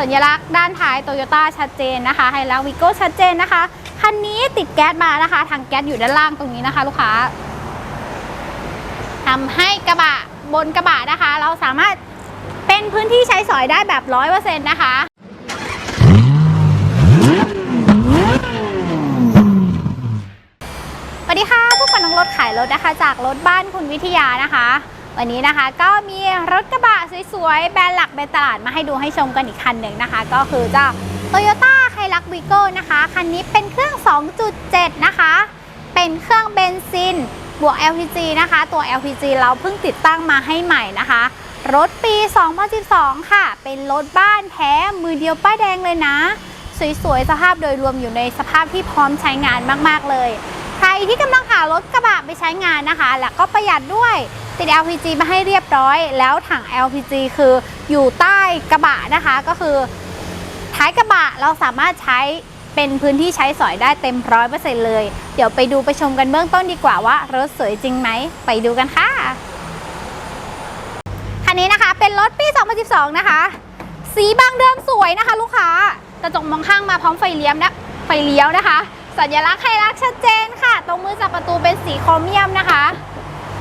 สัญลักษณ์ด้านท้ายโตโยต้าชัดเจนนะคะไฮลักวิโก้ชัดเจนนะคะคันนี้ติดแก๊สมานะคะ ทางแก๊สอยู่ด้านล่างตรงนี้นะคะ ลูกค้าทำให้กระบะบนกระบะนะคะ เราสามารถเป็นพื้นที่ใช้สอยได้แบบร้อยเปอร์เซ็นต์นะคะสวัสดีค่ะผู้คนน้องรถขายรถนะคะ จากรถบ้านคุณวิทยานะคะ วันนี้นะคะก็มีรถกระบะสวยๆ แบรนด์หลักในตลาดมาให้ดูให้ชมกันอีกคันหนึ่งนะคะ ก็คือเจ้า Toyota h i l u x v i g o นะคะ คันนี้เป็นเครื่อง 2.7 นะคะ เป็นเครื่องเบนซิน บวก LPG นะคะ ตัว LPG เราเพิ่งติดตั้งมาให้ใหม่นะคะ รถปี 2012 ค่ะ เป็นรถบ้านแท้มือเดียวป้ายแดงเลยนะ สวยๆ สภาพโดยรวมอยู่ในสภาพที่พร้อมใช้งานมากๆเลย ใครที่กำลังหารถกระบะไปใช้งานนะคะ แล้วก็ประหยัดด้วย ติด LPG มาให้เรียบร้อย แล้วถัง LPG คืออยู่ใต้กระบะนะคะ ก็คือท้ายกระบะเราสามารถใช้เป็นพื้นที่ใช้สอยได้เต็มร้อยเปอร์เซ็นต์เลย เดี๋ยวไปดูไปชมกันเบื้องต้นดีกว่าว่ารถสวยจริงไหม ไปดูกันค่ะ คันนี้นะคะเป็นรถปี 2012 นะคะ สีบางเดิมสวยนะคะลูกค้ากระจกมองข้างมาพร้อมไฟเลี้ยวนะไฟเลี้ยวนะคะ สัญลักษณ์ไฮลักษ์ชัดเจนค่ะ ตรงมือจับประตูเป็นสีโครเมียมนะคะ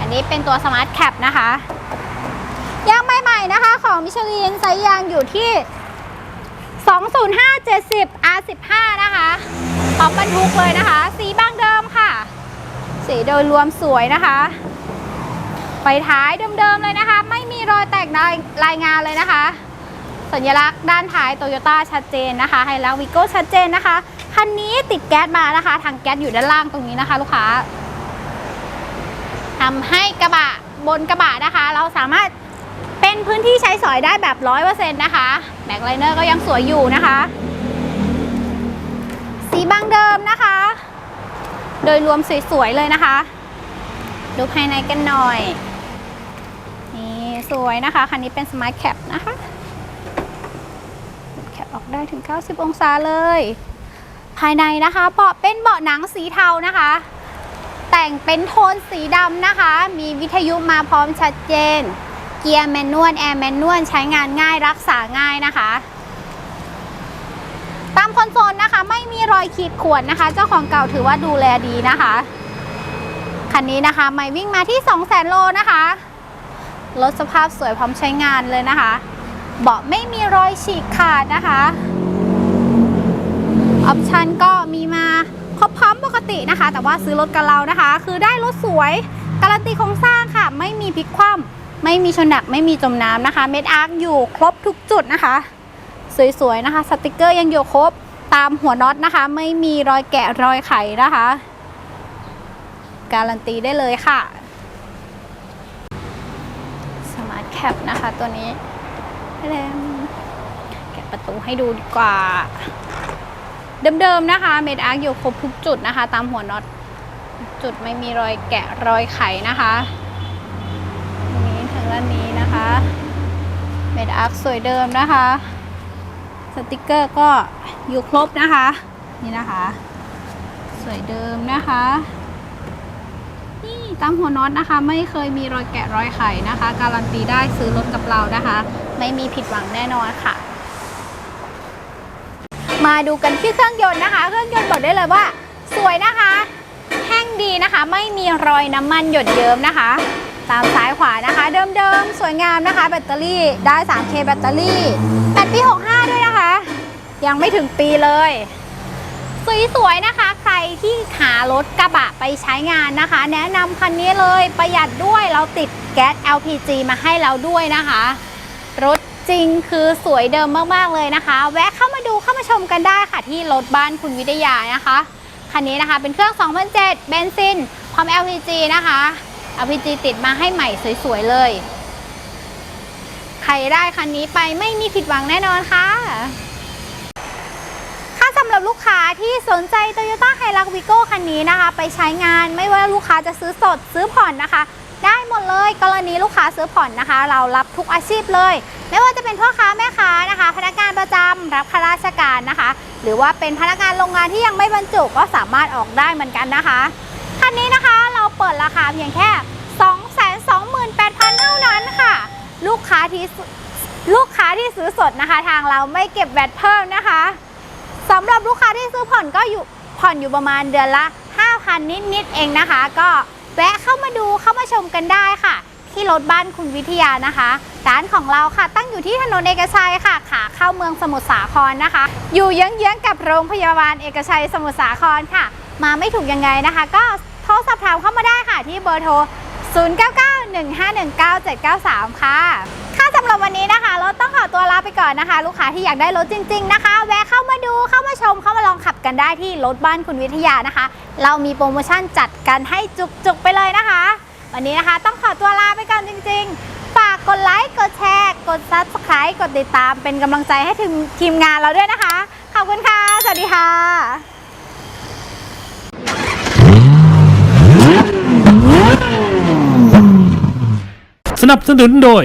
อันนี้เป็นตัวสมาร์ทแคปนะคะ ยางใหม่ๆนะคะ ของมิชลินไซส์ยางอยู่ที่ 20570 R15 นะคะพร้อมบรรทุกเลยนะคะ สีบางเดิมค่ะ สีโดยรวมสวยนะคะไฟท้ายเดิมๆเลยนะคะ ไม่มีรอยแตกรายรายงานเลยนะคะ สัญลักษณ์ด้านท้ายโตโยต้าชัดเจนนะคะไฮลักวิโก้ชัดเจนนะคะคันนี้ติดแก๊สมานะคะ ทางแก๊สอยู่ด้านล่างตรงนี้นะคะ ลูกค้า ทำให้กระบะบนกระบะนะคะ เราสามารถเป็นพื้นที่ใช้สอยได้แบบร้อยเปอร์เซ็นต์นะคะแบ็คไลเนอร์ก็ยังสวยอยู่นะคะ สีบางเดิมนะคะ โดยรวมสวยๆเลยนะคะ ดูภายในกันหน่อย นี่สวยนะคะ คันนี้เป็นสมาร์ทแคปนะคะแคปออกได้ถึง 90 องศาเลย ภายในนะคะเบาะเป็นเบาะหนังสีเทานะคะ แต่งเป็นโทนสีดำนะคะ มีวิทยุมาพร้อมชัดเจน เกียร์แมนนวลแอร์แมนนวลใช้งานง่ายรักษาง่ายนะคะ ตามคอนโซลนะคะ ไม่มีรอยขีดข่วนนะคะ เจ้าของเก่าถือว่าดูแลดีนะคะ คันนี้นะคะ ไม่วิ่งมาที่ 2 0 0 0 0 0โลนะคะรถสภาพสวยพร้อมใช้งานเลยนะคะ เบาะไม่มีรอยฉีกขาดนะคะ ออปชันก็มีมา ปกตินะคะ แต่ว่าซื้อรถกับเรานะคะ คือได้รถสวยการันตีโครงสร้างค่ะ ไม่มีพลิกคว่ำไม่มีชนหนักไม่มีจมน้ำนะคะ เม็ดอาร์คอยู่ครบทุกจุดนะคะ สวยๆนะคะ สติกเกอร์ยังอยู่ครบตามหัวน็อตนะคะ ไม่มีรอยแกะรอยไขนะคะ การันตีได้เลยค่ะสมาร์ทแคปนะคะตัวนี้แล้วแกะประตูให้ดูดีกว่า เดิมๆนะคะเมดอาร์อยู่ครบทุกจุดนะคะ ตามหัวน็อตจุดไม่มีรอยแกะรอยไขนะคะตรงนี้ทางด้านนี้นะคะเมดอาร์สวยเดิมนะคะ สติกเกอร์ก็อยู่ครบนะคะ นี่นะคะ สวยเดิมนะคะนี่ตามหัวน็อตนะคะ ไม่เคยมีรอยแกะรอยไขนะคะ การันตีได้ซื้อรถกับเรานะคะ ไม่มีผิดหวังแน่นอนค่ะ มาดูกันที่เครื่องยนต์นะคะ เครื่องยนต์บอกได้เลยว่า สวยนะคะ แห้งดีนะคะ ไม่มีรอยน้ำมันหยดเยิ้มนะคะ ตามซ้ายขวานะคะ เดิมๆ สวยงามนะคะ แบตเตอรี่ได้ 3K แบตเตอรี่แบตปี 65 ด้วยนะคะ ยังไม่ถึงปีเลยสวยๆนะคะ ใครที่หารถกระบะไปใช้งานนะคะ แนะนำคันนี้เลยประหยัดด้วยเราติดแก๊ส LPG มาให้เราด้วยนะคะ รถ จริงคือสวยเดิมมากๆเลยนะคะ แวะเข้ามาดูเข้ามาชมกันได้ค่ะที่รถบ้านคุณวิทยานะคะคันนี้นะคะเป็นเครื่อง 2007 เบนซินพร้อม LPG นะคะ LPG ติดมาให้ใหม่สวยๆเลย ใครได้คันนี้ไปไม่มีผิดหวังแน่นอนค่ะค่ะสำหรับลูกค้าที่สนใจ Toyota h i l u x Vigo คันนี้นะคะ ไปใช้งานไม่ว่าลูกค้าจะซื้อสดซื้อผ่อนนะคะ ได้หมดเลยกรณีลูกค้าซื้อผ่อนนะคะ เรารับทุกอาชีพเลย ไม่ว่าจะเป็นพ่อค้าแม่ค้านะคะ พนักงานประจำรับข้าราชการนะคะ หรือว่าเป็นพนักงานโรงงานที่ยังไม่บรรจุก็สามารถออกได้เหมือนกันนะคะคันนี้นะคะเราเปิดราคาเพียงแค่ 228,000 เท่านั้นค่ะ ลูกค้าที่ลูกค้าที่ซื้อสดนะคะ ทางเราไม่เก็บแวตเพิ่มนะคะสำหรับลูกค้าที่ซื้อผ่อนก็อยู่ผ่อนอยู่ประมาณเดือนละ 5,000 นิดๆเองนะคะ ก็ แวะเข้ามาดูเข้ามาชมกันได้ค่ะ ที่รถบ้านคุณวิทยานะคะร้านของเราค่ะ ตั้งอยู่ที่ถนนเอกชัยค่ะ ขาเข้าเมืองสมุทรสาครนะคะ อยู่เยื้องๆกับโรงพยาบาลเอกชัยสมุทรสาครค่ะ มาไม่ถูกยังไงนะคะ ก็โทรสอบถามเข้ามาได้ค่ะที่เบอร์โทร 0991519793 ค่ะค่ะสำหรับวันนี้นะคะ รถต้องขอตัวลาไปก่อนนะคะ ลูกค้าที่อยากได้รถจริง ๆ นะคะ แวะเข้ามาดูเข้ามาชมเข้า กันได้ที่รถบ้านคุณวิทยานะคะ เรามีโปรโมชั่นจัดกันให้จุกๆไปเลยนะคะ วันนี้นะคะต้องขอตัวลาไปก่อนจริง ๆ ฝากกดไลค์กดแชร์ กด subscribe กดติดตามเป็นกำลังใจให้ถึงทีมงานเราด้วยนะคะ ขอบคุณค่ะ สวัสดีค่ะสนับสนุนโดย